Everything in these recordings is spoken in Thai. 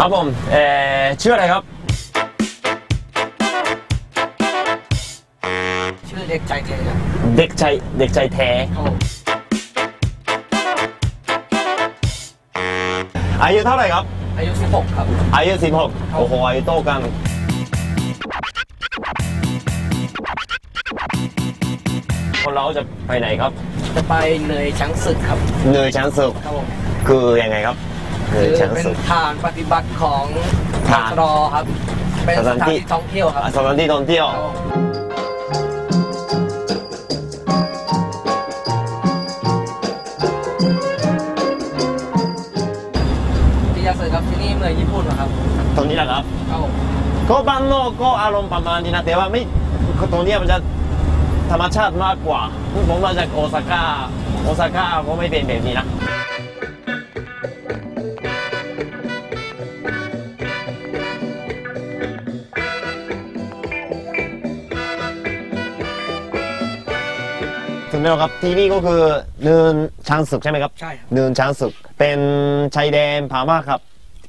ครับผมเอ่อชื่ออะไรครับ ชื่อเด็กใจเทครับเด็กใจเด็กใจแท้ครับผมอายุเท่าไหร่ครับ อายุ 16 ครับ อายุ16โอ้โหอายุโตกัน คนเราจะไปไหนครับ จะไปเนยช้างศึกครับ เนยช้างศึกครับผมคือยังไงครับเน คืยอช้างเป็นศึกฐานปฏิบัติของฐานรอครับ เป็นสสถานถานที่ที่ท่องเที่ยวครับอะสถานที่ท่องเที่ยวครับผมที่ยาสึครับที่นี่เมืองญี่ปุ่นเหรอครับ ตรงนี้แหละครับครับผมก็บ้านนอกก็อารมณ์ประมาณนี้นะแต่ว่าไม่ตรงเนี้ยมันจะธรรมชาติมากกว่า ผมมาจากโอซาก้า โอซาก้าก็ไม่เป็นแบบนี้นะ ถึงแล้วครับที่นี่ก็คือเนินช้างศึกใช่ไหมครับใช่ครับ เนินช้างศึกเป็นชายแดนพม่าครับ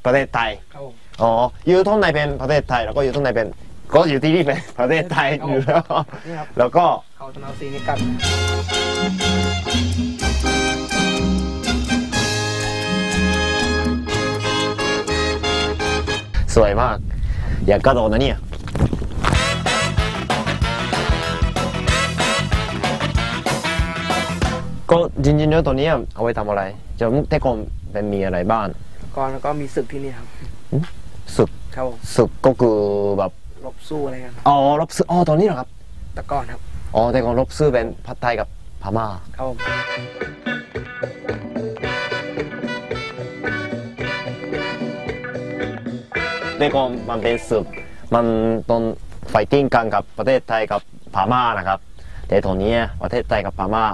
ประเทศไทยครับผมอ๋ออยู่ตรงไหนเป็นประเทศไทยแล้วก็อยู่ตรงไหนเป็น ก็อยู่ที่นี่เป็นประเทศไทยอยู่แล้วนี่ครับแล้วก็เขาตะนาวซีนิกันสวยมาก อยากกระโดดนะเนี่ย ก็จริงๆแล้วตัวเนี้ยเอาไว้ทำอะไร จะแต่ก่อนเป็นมีอะไรบ้างก่อนแล้วก็มีศึกที่นี่ครับศึกครับผมศึกก็คือแบบรบสู้อะไรกันอ๋อรบซื้ออ๋อตอนนี้เหรอครับแต่ก่อนครับอ๋อแต่ก่อนรบซื้อเป็นพัดไทยกับพม่าครับผมแต่ก่อนมันเป็นศึกมันต้องไฟติ้งกันกับประเทศไทยกับพม่านะครับ แต่ตอนนี้ประเทศไทยกับพม่า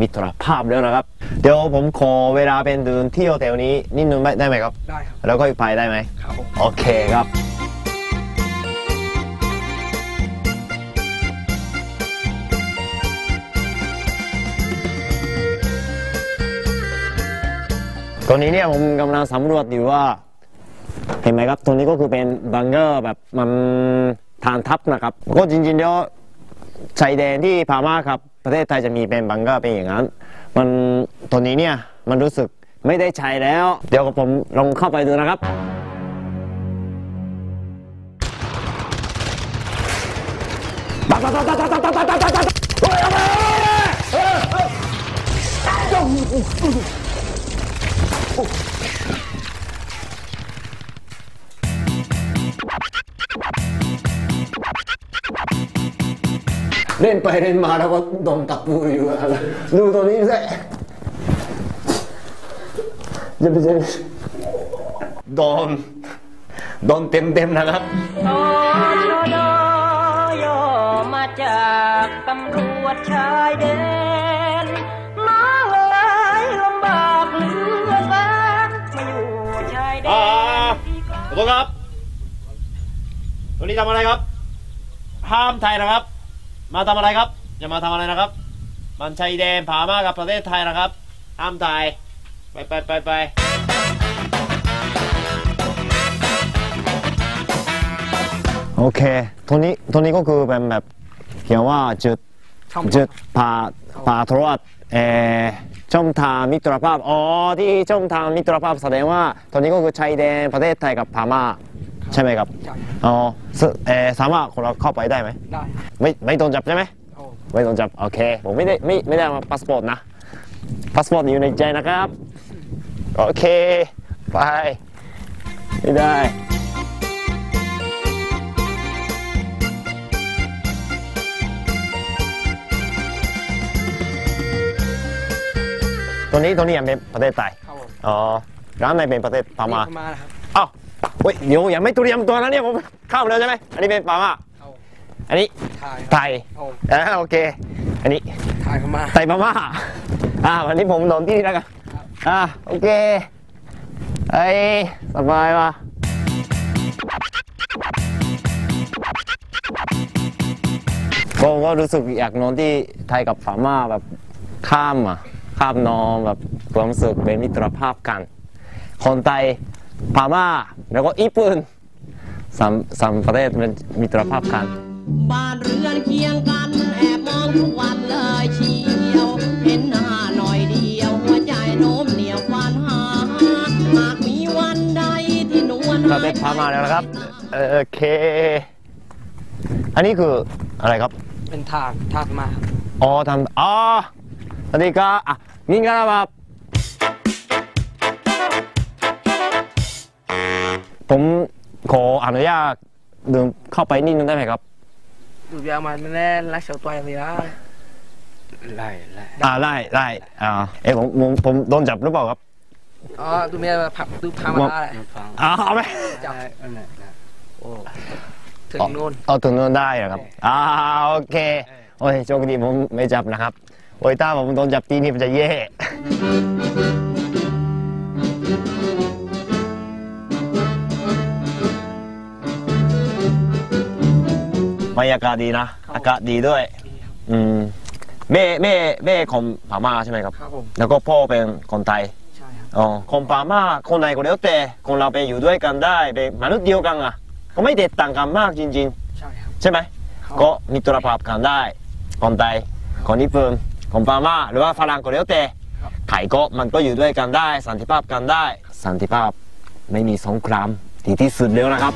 มิตรภาพแล้วนะครับ เดี๋ยวผมขอเวลาเป็นเดินเที่ยวแถวนี้นิดนึงได้ไหมครับ ได้ครับ แล้วก็ไปได้ไหมครับผมโอเคครับตอนนี้เนี่ยผมกำลังสำรวจอยู่ว่า เห็นไหมครับตรงนี้ก็คือเป็นบังเกอร์แบบมันฐานทัพนะครับ ก็จริงๆแล้วชายแดนที่พม่าครับ ประเทศไทยจะมีเป็นบังเกอร์เป็นอย่างนั้น มันตอนนี้เนี่ยมันรู้สึกไม่ได้ใช้แล้ว เดี๋ยวผมลองเข้าไปดูนะครับ เล่นไปเล่นมาแล้วก็โดนตะปูอยู่อะไรดูตัวนี้สิจะไปเจอโดนโดนเต็มเต็มๆนะครับตอนโดโดโยมาจากตำรวจชายแดนน้องเอ๋ยลำบากเหลือแสนมาอยู่ชายแดอ่านขอโทษครับ วันนี้ทำอะไรครับ ห้ามไทยนะครับ มาทำอะไรครับอย่ามาทำอะไรนะครับ มันชัยแดนผามากับประเทศไทยนะครับห้ามไทยไปไปไปไปโอเคตัวนี้ตัวนี้ก็คือเป็นแบบเขียนว่าจุดช่องจุดพาพาโทรวจเอ่อช่องทางมิตรภาพ อ๋อ ที่ช่องทางมิตรภาพแสดงว่า ตอนนี้ก็คือชายแดนประเทศไทยกับพม่า ใช่ไหมครับใช่อ๋อสเอ่อสามารถคนเราเข้าไปได้ไหม ได้ไม่ไม่โดนจับใช่ไหมครับผมไม่โดนจับ โอเค ผมไม่ได้ไม่ไม่ได้มาพาสปอร์ตนะ พาสปอร์ตอยู่ในใจนะครับ โอเค ไป ไม่ได้ตัวนี้ตัวนี้ยังเป็นประเทศไทยครับผมอ๋อร้านไหนเป็นประเทศพม่านี่พม่านะครับอ้าว เฮ้ยเดี๋ยวยังไม่เตรียมตัวนะเนี่ยผมเข้ามาแล้วใช่ไหมอันนี้เป็นพม่าครับผมอันนี้ไทยไทยครับผมอ่าโอเค อันนี้ไทยพม่าไทยพม่าอ่าวันนี้ผมนอนที่นี่แล้วกันอ่าโอเคไอ้ยสบายว่ะก็ก็รู้สึกอยากนอนที่ไทยกับพม่าแบบข้ามอะข้ามนอนแบบความรู้สึกเป็นมิตรภาพกัน คนไทย พม่าแล้วก็ญี่ปุ่นสามสามประเทศเป็นมิตรภาพกัน บ้านเรือนเคียงกันแอบมองทุกวันเลยเชียว เห็นหน้าหน่อยเดียวหัวใจโน้มเหนียวควานหาหากมีวันใดที่นวลประเทศพม่าแล้วนะครับเอ่อโอเค อันนี้คืออะไรครับ เป็นทางทางพม่าครับอ๋อทำอ๋อสวัสดีครับอะมิงกะลาบ ผมขออนุญาตเดินเข้าไปนิดนึงได้ไหมครับดูยาวมันไม่แน่รักเฉาตัวอย่างเดียวไล่ไล่อ่าได้ได้อ่าเอ้ยผมผมผมโดนจับหรือเปล่าครับอ๋อดูเมียผับดูพามาได้มาฟังอ่าเอาไหมจับได้อันไหนนะโอ้ถึงนู่นเอาถึงโน่นได้เหรอครับอ่าโอเคโอ้ยโชคดีผมไม่จับนะครับโอ้ยถ้าผมโดนจับทีนี่มันจะแย่ บรรยากาศดีนะ อากาศดีด้วย อืมแม่แม่แม่ของพม่าใช่ไหมครับ ครับผมแล้วก็พ่อเป็นคนไทยใช่ครับอ๋อคนพม่าคนไหนก็แล้วแต่คนเราไปอยู่ด้วยกันได้เป็นมนุษย์เดียวกันอะ ก็ไม่แตกต่างกันมากจริงใช่ครับๆใช่ไหมครับก็มีตรภาพกันได้คนไทยคนญี่ปุ่นคนพม่าหรือว่าฝรั่งก็แล้วแต่ไข่ก็มันก็อยู่ด้วยกันได้ สันติภาพกันได้ สันติภาพไม่มีสงครามดีที่สุดแล้วนะครับ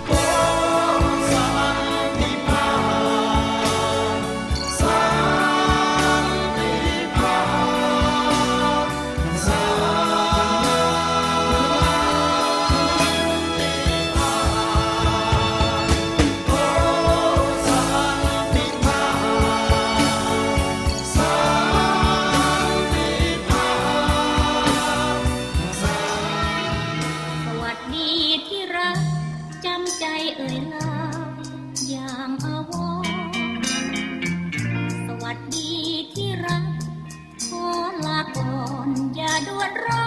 ด่วนร้อน